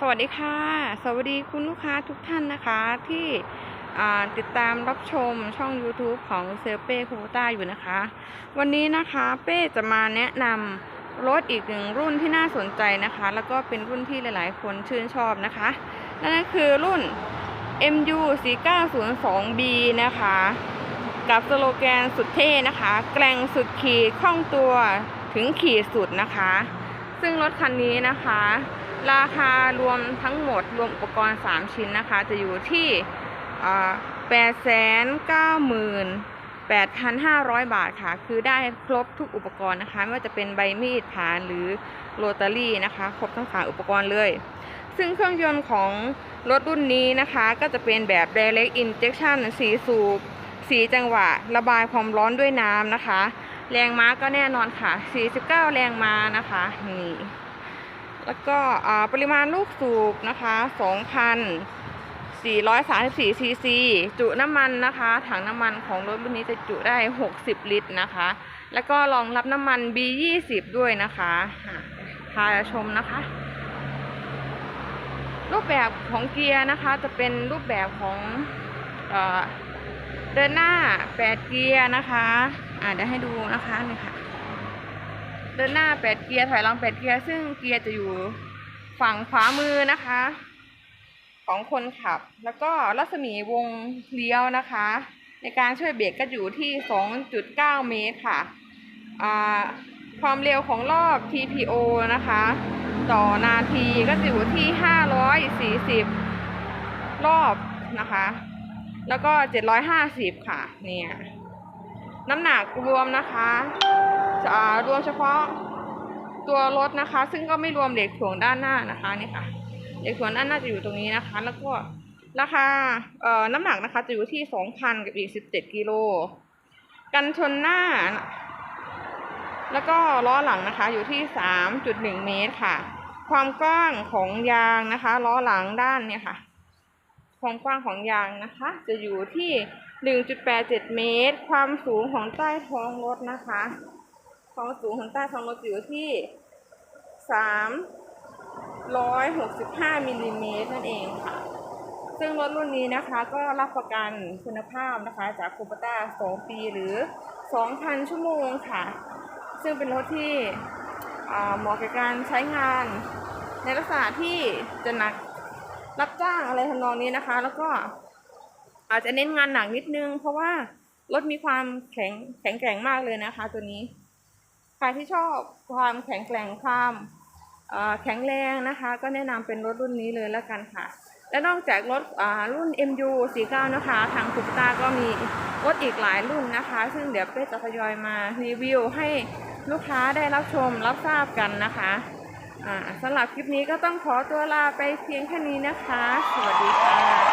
สวัสดีค่ะ สวัสดีคุณลูกค้าทุกท่านนะคะที่ติดตามรับชมช่อง YouTube ของเซเป้คูต้าอยู่นะคะ วันนี้นะคะเป้จะมาแนะนำรถอีกหนึ่งรุ่นที่น่าสนใจนะคะ แล้วก็เป็นรุ่นที่หลาย ๆ คนชื่นชอบนะคะนั่นก็คือรุ่น MU 4902B นะคะ กับสโลแกนสุดเท่นะคะ แกร่งสุดขีดคล่องตัวถึงขีดสุดนะคะ ซึ่งรถคันนี้นะคะ ราคารวมทั้งหมดรวมอุปกรณ์ 3 ชิ้นนะคะ จะอยู่ที่แปดแสนเก้าหมื่นแปดพันห้าร้อยบาทค่ะ คือได้ครบทุกอุปกรณ์นะคะ ไม่ว่าจะเป็นใบมีดผานหรือโรตารี่นะคะ ครบทั้งสามอุปกรณ์เลย ซึ่งเครื่องยนต์ของรถรุ่นนี้นะคะ ก็จะเป็นแบบ direct injection สีสูบสีจังหวะ ระบายความร้อนด้วยน้ำนะคะ แรงม้าก็แน่นอนค่ะ 49 แรงม้านะคะ นี่ แล้วก็ปริมาณลูกสูบนะคะ2,434ซีซีจุน้ำมันนะคะ ถังน้ำมันของรถรุ่นนี้จะจุได้ 60 ลิตรนะคะ แล้วก็รองรับน้ำมัน B20 ด้วยนะคะพาชมนะคะ รูปแบบของเกียร์นะคะ จะเป็นรูปแบบของเอเดินหน้า 8 เกียร์นะคะอ่าเดี๋ยวให้ดูนะคะนี่ค่ะ เดินหน้า8เกียร์ถอยหลัง8เกียร์ซึ่งเกียร์จะอยู่ฝั่งขวามือนะคะ ของคนขับ แล้วก็รัศมีวงเลี้ยวนะคะ ในการช่วยเบรกก็อยู่ที่ 2.9 เมตรค่ะความเร็วของรอบ TPO นะคะ ต่อนาทีก็จะอยู่ที่ 540 รอบนะคะ แล้วก็ 750 ค่ะ เนี่ย น้ำหนักรวมนะคะ รวมเฉพาะตัวรถนะคะ ซึ่งก็ไม่รวมเหล็กถ่วงด้านหน้านะคะนี่ค่ะเหล็กถ่วงด้านหน้าจะอยู่ตรงนี้นะคะ แล้วก็ราคาเอ่อน้ำหนักนะคะจะอยู่ที่2,000กับอีก17กิโลกันชนหน้า แล้วก็ล้อหลังนะคะ อยู่ที่3.1เมตรค่ะ ความกว้างของยางนะคะล้อหลังด้านเนี่ยค่ะ ความกว้างของยางนะคะ จะอยู่ที่1.87เมตร ความสูงของใต้ท้องรถนะคะ ความสูงของใต้ท้องรถอยู่ที่365มิลลิเมตรนั่นเองค่ะ ซึ่งรถรุ่นนี้นะคะก็รับประกันคุณภาพนะคะจากคูปต้า2ปีหรือ2,000ชั่วโมงค่ะ ซึ่งเป็นรถที่เหมาะกับการใช้งานในลักษณะที่จะหนักรับจ้างอะไรทำนองนี้นะคะ แล้วก็อาจจะเน้นงานหนักนิดนึง เพราะว่ารถมีความแข็งแข็งแกร่งมากเลยนะคะตัวนี้ ครที่ชอบความแข็งแกร่งความแข็งแรงนะคะ ก็แนะนำเป็นรถรุ่นนี้เลยแล้วกันค่ะ และนอกจากรถรุ่น MU 49 นะคะ ทางคุปตาก็มีรถอีกหลายรุ่นนะคะ ซึ่งเดี๋ยวเป้จะทยอยมารีวิวให้ลูกค้าได้รับชมรับทราบกันนะคะอ่าสำหรับคลิปนี้ก็ต้องขอตัวลาไปเพียงแค่นี้นะคะ สวัสดีค่ะ